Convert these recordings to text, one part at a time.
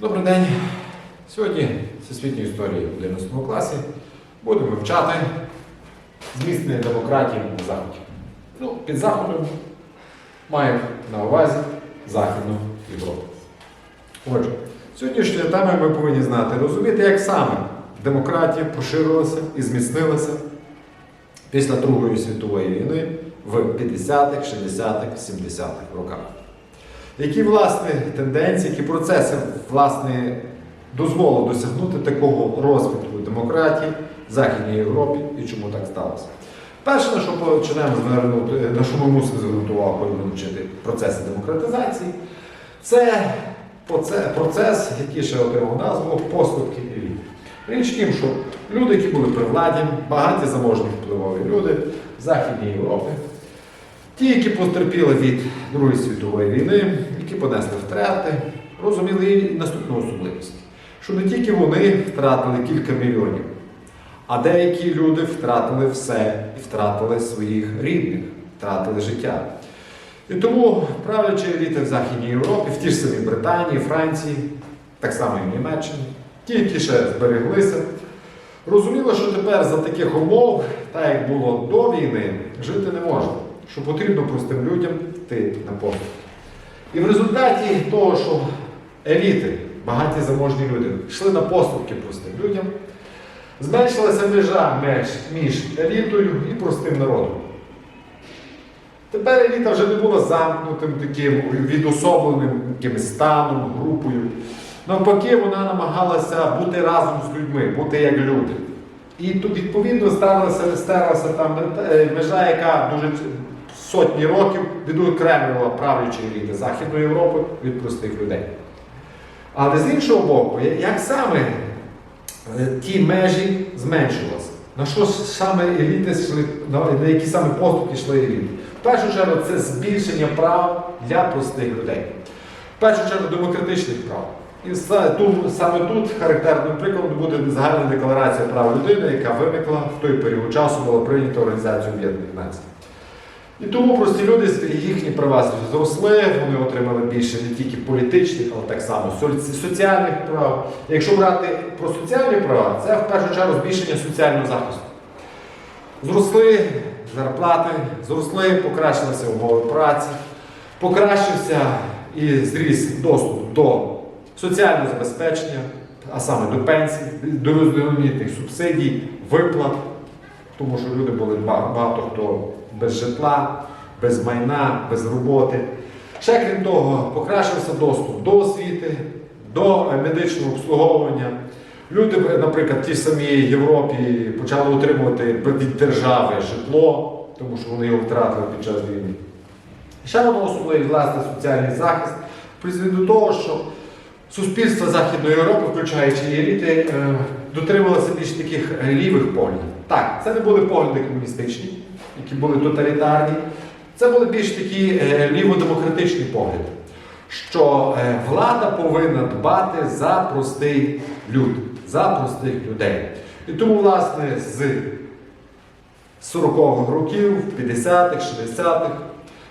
Добрий день. Сьогодні Всесвітньої історії в 11 класі будемо вивчати зміцнення демократії на Заході. Ну, під Заходом маю на увазі Західну Європу. Отже, сьогоднішньою темою ми повинні знати, розуміти, як саме демократія поширилася і зміцнилася після Другої світової війни в 50-х, 60-х, 70-х роках. Які власне тенденції, які процеси власне дозволили досягнути такого розвитку демократії в Західній Європі і чому так сталося? Перше, на що починаємо на що ми мусимо звернути увагу, коли будемо вчити процеси демократизації, це процес, який ще отримав назву поступки еліт. Річ тім, що люди, які були при владі, багаті заможні впливові люди в Західній Європі, Ті, які потерпіли від Другої світової війни, які понесли втрати, розуміли і наступну особливість, що не тільки вони втратили кілька мільйонів, а деякі люди втратили все і втратили своїх рідних, втратили життя. І тому правлячі еліти в Західній Європі, в ті ж самі Британії, Франції, так само і в Німеччині, ті, які ще збереглися, розуміли, що тепер за таких умов, так як було до війни, жити не можна що потрібно простим людям йти на поступ. І в результаті того, що еліти, багаті заможні люди, йшли на поступки простим людям, зменшилася межа між елітою і простим народом. Тепер еліта вже не була замкнутим таким відособленим якимось станом, групою. Навпаки, вона намагалася бути разом з людьми, бути як люди. І тут, відповідно, сталася, стерлася там е, межа, яка дуже сотні років відокремлювала правлячі еліти Західної Європи від простих людей. Але з іншого боку, як саме е, ті межі зменшувалися? На що саме еліти йшли, на, які саме поступки йшли еліти? В першу чергу це збільшення прав для простих людей. В першу чергу демократичних прав. І са- саме тут характерним прикладом буде загальна декларація прав людини, яка виникла в той період часу, була прийнята Організацією Об'єднаних Націй. І тому прості люди їхні права зросли, вони отримали більше не тільки політичних, але так само соціальних прав. Якщо брати про соціальні права, це в першу чергу збільшення соціального захисту. Зросли зарплати, зросли, покращилися умови праці, покращився і зріс доступ до соціального забезпечення, а саме до пенсій, до різноманітних субсидій, виплат, тому що люди були багато хто без житла, без майна, без роботи. Ще крім того, покращився доступ до освіти, до е, медичного обслуговування. Люди, е, наприклад, ті ж самі Європі почали отримувати від держави житло, тому що вони його втратили під час війни. Ще одна особливість, власне, соціальний захист призвів до того, що суспільство Західної Європи, включаючи еліти, дотримувалося більш таких лівих поглядів. Так, це не були погляди комуністичні, які були тоталітарні. Це були більш такі е, ліводемократичні погляди, що е, влада повинна дбати за простий люд, за простих людей. І тому, власне, з 40-х років, 50-х, 60-х,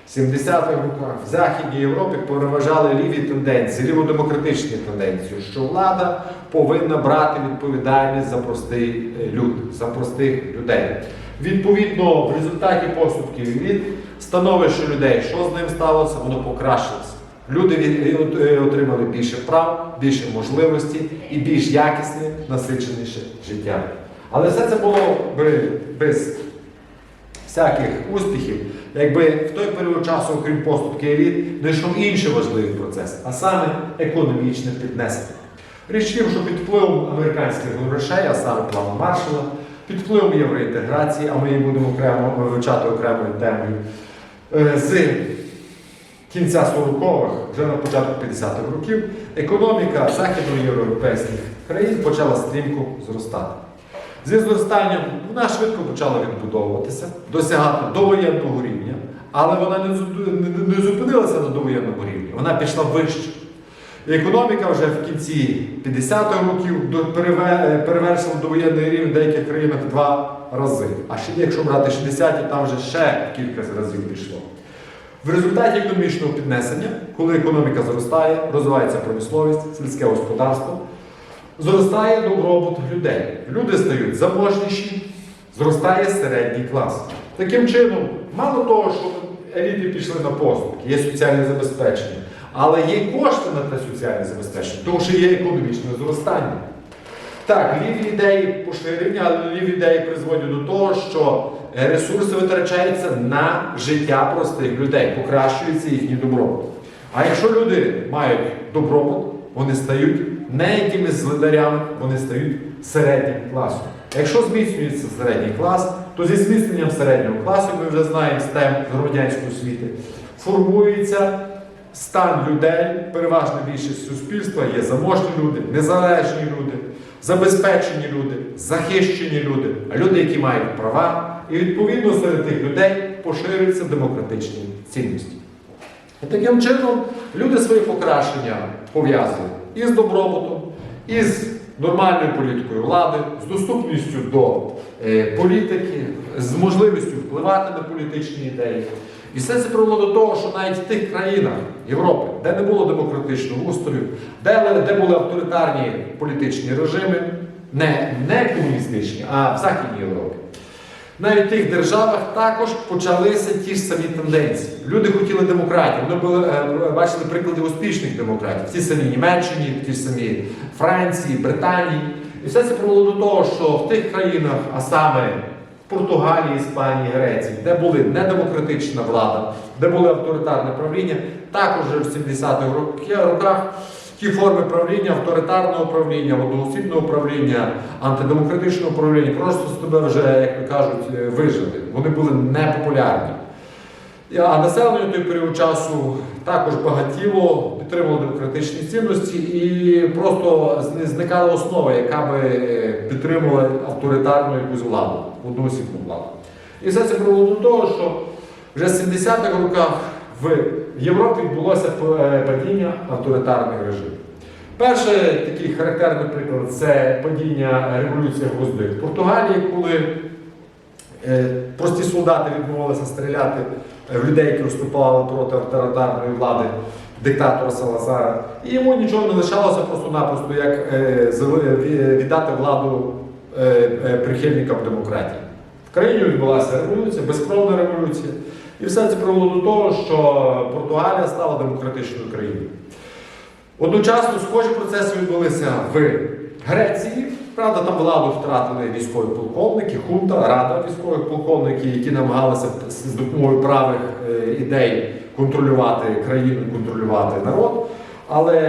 70-х роках в Західній Європі переважали ліві тенденції, ліводемократичні тенденції, що влада повинна брати відповідальність за простий е, люд, за простих людей. Відповідно, в результаті поступків еліт становище людей, що з ним сталося, воно покращилося. Люди від- от- е, отримали більше прав, більше можливостей і більш якісне, насиченіше життя. Але все це було би без всяких успіхів, якби в той період часу, окрім поступки еліт, не йшов інший важливий процес, а саме економічне піднесення. Річ тім, що під впливом американських грошей, а саме плану Маршала, під впливом євроінтеграції, а ми її будемо окремо вивчати окремою темою, е, з кінця 40-х, вже на початку 50-х років, економіка західноєвропейських країн почала стрімко зростати. Зі зростанням вона швидко почала відбудовуватися, досягати довоєнного рівня, але вона не, зупинилася на довоєнному рівні, вона пішла вище. Економіка вже в кінці 50-х років переве- перевершила довоєнний рівень в деяких країнах два рази. А ще якщо брати 60-ті, там вже ще кілька разів пішло. В результаті економічного піднесення, коли економіка зростає, розвивається промисловість, сільське господарство, зростає добробут людей. Люди стають заможніші, зростає середній клас. Таким чином, мало того, що еліти пішли на поступки, є соціальне забезпечення, але є кошти на те соціальне забезпечення, тому що є економічне зростання. Так, ліві ідеї поширення, але ліві ідеї призводять до того, що ресурси витрачаються на життя простих людей, покращується їхній добробут. А якщо люди мають добробут, вони стають не якимись злидарями, вони стають середнім класом. Якщо зміцнюється середній клас, то зі зміцненням середнього класу, ми вже знаємо з тем громадянської освіти, формується стан людей, переважна більшість суспільства є заможні люди, незалежні люди, забезпечені люди, захищені люди, а люди, які мають права, і відповідно серед тих людей поширюються демократичні цінності. І таким чином люди свої покращення пов'язують із добробутом, із нормальною політикою влади, з доступністю до е, політики, з можливістю впливати на політичні ідеї. І все це привело до того, що навіть в тих країнах Європи, де не було демократичного устрою, де, де були авторитарні політичні режими, не, не комуністичні, а в Західній Європі. Навіть в тих державах також почалися ті ж самі тенденції. Люди хотіли демократії. Вони були, е, бачили приклади успішних демократій. В тій самій Німеччині, в тій самій Франції, Британії. І все це привело до того, що в тих країнах, а саме в Португалії, Іспанії, Греції, де були недемократична влада, де було авторитарне правління, також в 70-х роках ті форми правління, авторитарного правління, одноосібного правління, антидемократичного правління просто з тебе вже, як то кажуть, е, вижили. Вони були непопулярні. А населення в той період часу також багатіло, підтримувало демократичні цінності і просто зникала основа, яка би підтримувала авторитарну якусь владу, одноосібну владу. І все це привело до того, що вже з 70-х роках в Європі відбулося е, падіння авторитарних режимів. Перший такий характерний приклад це падіння революції Гвозди в Португалії, коли Е, Прості солдати відмовилися стріляти в людей, які виступали проти авторитарної влади диктатора Салазара. І йому нічого не лишалося просто-напросто, як е, віддати владу прихильникам демократії. В країні відбулася революція, безкровна революція. І все це привело до того, що Португалія стала демократичною країною. Одночасно схожі процеси відбулися в Греції. Правда, там владу втратили військові полковники, хунта, рада військових полковників, які намагалися з допомогою правих е, ідей контролювати країну, контролювати народ. Але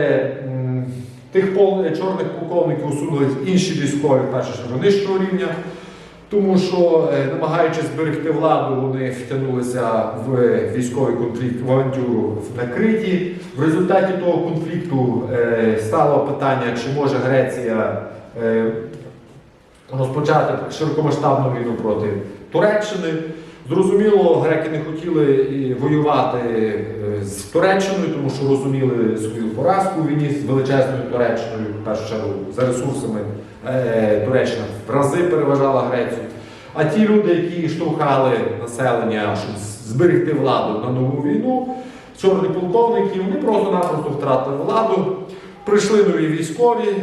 тих пол- чорних полковників усунули інші військові, в першу нижчого рівня. Тому що, е, намагаючись зберегти владу, вони втягнулися в військовий конфлікт в авантюру на Криті. В результаті того конфлікту е, стало питання, чи може Греція е, розпочати широкомасштабну війну проти Туреччини. Зрозуміло, греки не хотіли воювати е, з Туреччиною, тому що розуміли свою поразку війні з величезною Туреччиною, в першу чергу за ресурсами е, Туреччина в рази переважала Грецію. А ті люди, які штовхали населення, щоб зберегти владу на нову війну, чорні полковники, вони просто-напросто втратили владу. Прийшли нові військові,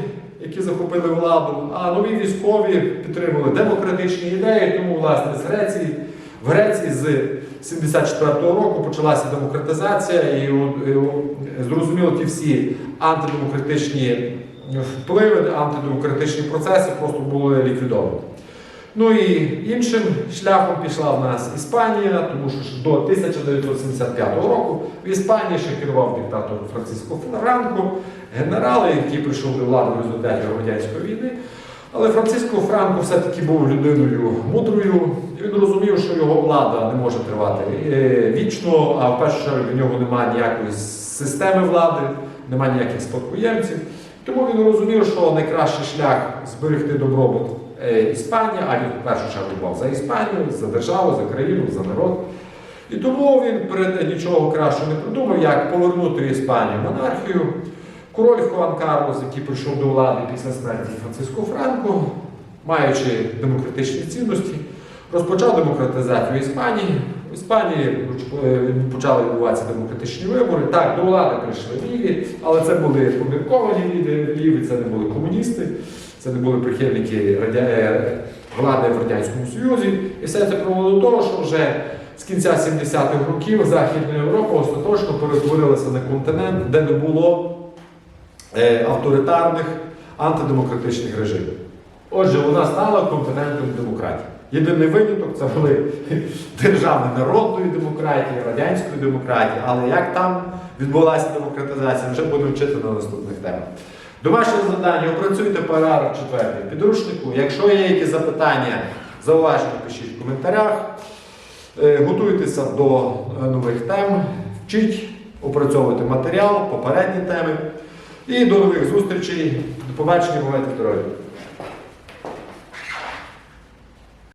які захопили владу, а нові військові підтримали демократичні ідеї, тому, власне, з Греції. В Греції з 74-го року почалася демократизація, і, і зрозуміло, ті всі антидемократичні впливи, антидемократичні процеси просто були ліквідовані. Ну і іншим шляхом пішла в нас Іспанія, тому що до 1975 року в Іспанії ще керував диктатор Франциско Франко, генерал, який прийшов до влади в результаті громадянської війни. Але Франциско Франко все-таки був людиною мудрою, він розумів, що його влада не може тривати е, вічно, а в першу чергу в нього немає ніякої системи влади, немає ніяких спадкоємців. Тому він розумів, що найкращий шлях зберегти добробут е, Іспанії, а він в першу чергу дбав за Іспанію, за державу, за країну, за народ. І тому він перед нічого кращого не придумав, як повернути Іспанію монархію. Король Хуан Карлос, який прийшов до влади після смерті Франциско Франко, маючи демократичні цінності, розпочав демократизацію Іспанії, В Іспанії почали відбуватися демократичні вибори. Так, до влади прийшли ліві, але це були помірковані ліві, це не були комуністи, це не були прихильники е, влади в Радянському Союзі. І все це привело до того, що вже з кінця 70-х років Західна Європа остаточно перетворилася на континент, де не було е, авторитарних антидемократичних режимів. Отже, вона стала континентом демократії. Єдиний виняток це були держави народної демократії, радянської демократії, але як там відбулася демократизація, вже будемо вчити на наступних темах. Домашнє завдання, опрацюйте параграф 4 підручнику. Якщо є якісь запитання, зауваження, пишіть в коментарях. Е, Готуйтеся до е, нових тем, вчіть, опрацьовуйте матеріал, попередні теми. І до нових зустрічей. До побачення, бувайте здорові!